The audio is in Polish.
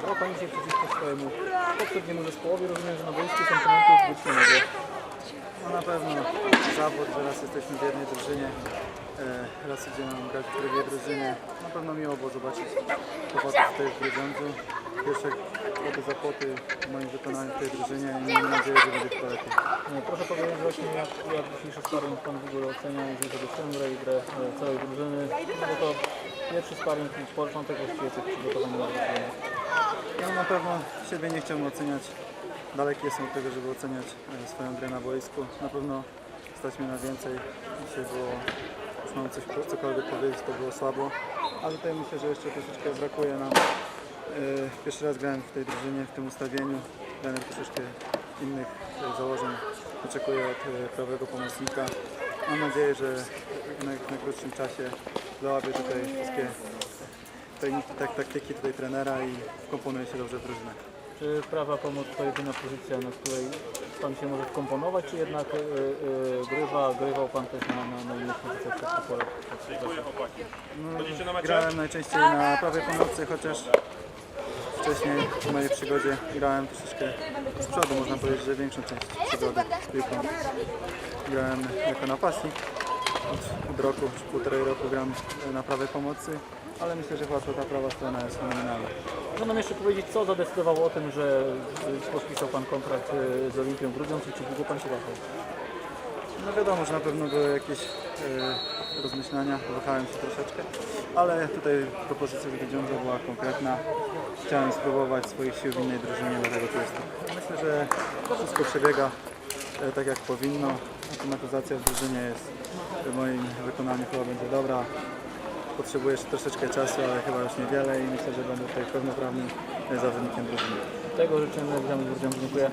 Gra Pani dzisiaj przeciwko swojemu poprzedniemu zespołowi. Rozumiem, że na boisku sentymentów być nie może. No na pewno zawód, że raz jesteśmy w jednej drużynie, e, raz idziemy grać w drugiej drużynie. Na pewno miło było zobaczyć chłopaków tutaj w Grudziądzu. Pierwsze kwoty za płoty w moim wykonaniu w tej drużynie i mam nadzieję, że będzie to lepiej. E, Proszę powiedzieć właśnie, jak, jak dzisiejszy sparring Pan w ogóle ocenia, jeżeli chodzi o grę i grę e, całej drużyny. Bo to pierwszy sparring i początek właściwie tych przygotowań na zobaczenie. Ja na pewno siebie nie chciałbym oceniać. Daleki jestem od tego, żeby oceniać e, swoją grę na boisku. Na pewno stać mnie na więcej. Dzisiaj było, już mam coś, cokolwiek powiedzieć, to było słabo. Ale tutaj myślę, że jeszcze troszeczkę brakuje nam. E, Pierwszy raz grałem w tej drużynie, w tym ustawieniu. Trener troszeczkę innych e, założeń oczekuję od e, prawego pomocnika. Mam nadzieję, że w naj- w najkrótszym czasie dołabię tutaj wszystkie tej- tak, taktyki tutaj trenera i wkomponuje się dobrze w drużynę. Czy prawa pomoc to jedyna pozycja, na której Pan się może wkomponować, czy jednak e, e, grywa, grywał Pan też na, na, na innych pozycjach? No, grałem najczęściej na prawej pomocy, chociaż wcześniej w mojej przygodzie grałem troszeczkę z przodu, można powiedzieć, że większą część przygody piłką. Grałem jako napastnik. Od, od roku, czy półtorej roku gram na prawej pomocy, ale myślę, że chyba ta prawa strona jest fenomenalna. Może nam jeszcze powiedzieć, co zadecydowało o tym, że podpisał Pan kontrakt e, z Olimpią Grudziądz czy długo Pan się wahał? No wiadomo, że na pewno były jakieś e, rozmyślania, wahałem się troszeczkę, ale tutaj propozycja z Grudziądza była konkretna. Chciałem spróbować swoich sił w innej drużynie, dlatego tu jestem. Myślę, że wszystko przebiega e, tak jak powinno. Automatyzacja w drużynie jest w moim wykonaniu chyba będzie dobra. Potrzebuję jeszcze troszeczkę czasu, ale chyba już niewiele i myślę, że będę tutaj pełnoprawnym e, zawodnikiem drużyny. Tego życzymy. Dziękuję.